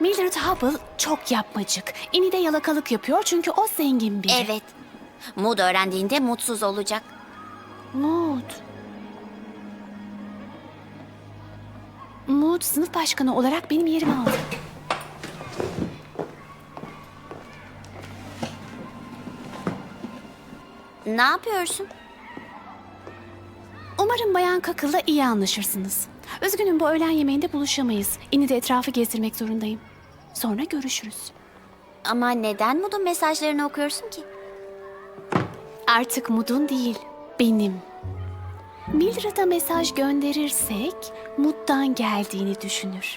Mildred Hubble çok yapmacık. İnide yalakalık yapıyor çünkü o zengin biri. Evet. Mood öğrendiğinde mutsuz olacak. Mood. Mood sınıf başkanı olarak benim yerimi aldı. Ne yapıyorsun? Umarım Bayan Kakıl'la iyi anlaşırsınız. Üzgünüm bu öğlen yemeğinde buluşamayız. İnide etrafı gezdirmek zorundayım. Sonra görüşürüz. Ama neden Mood'un mesajlarını okuyorsun ki? Artık Mud'un değil, benim. Mildred'a mesaj gönderirsek Mud'dan geldiğini düşünür.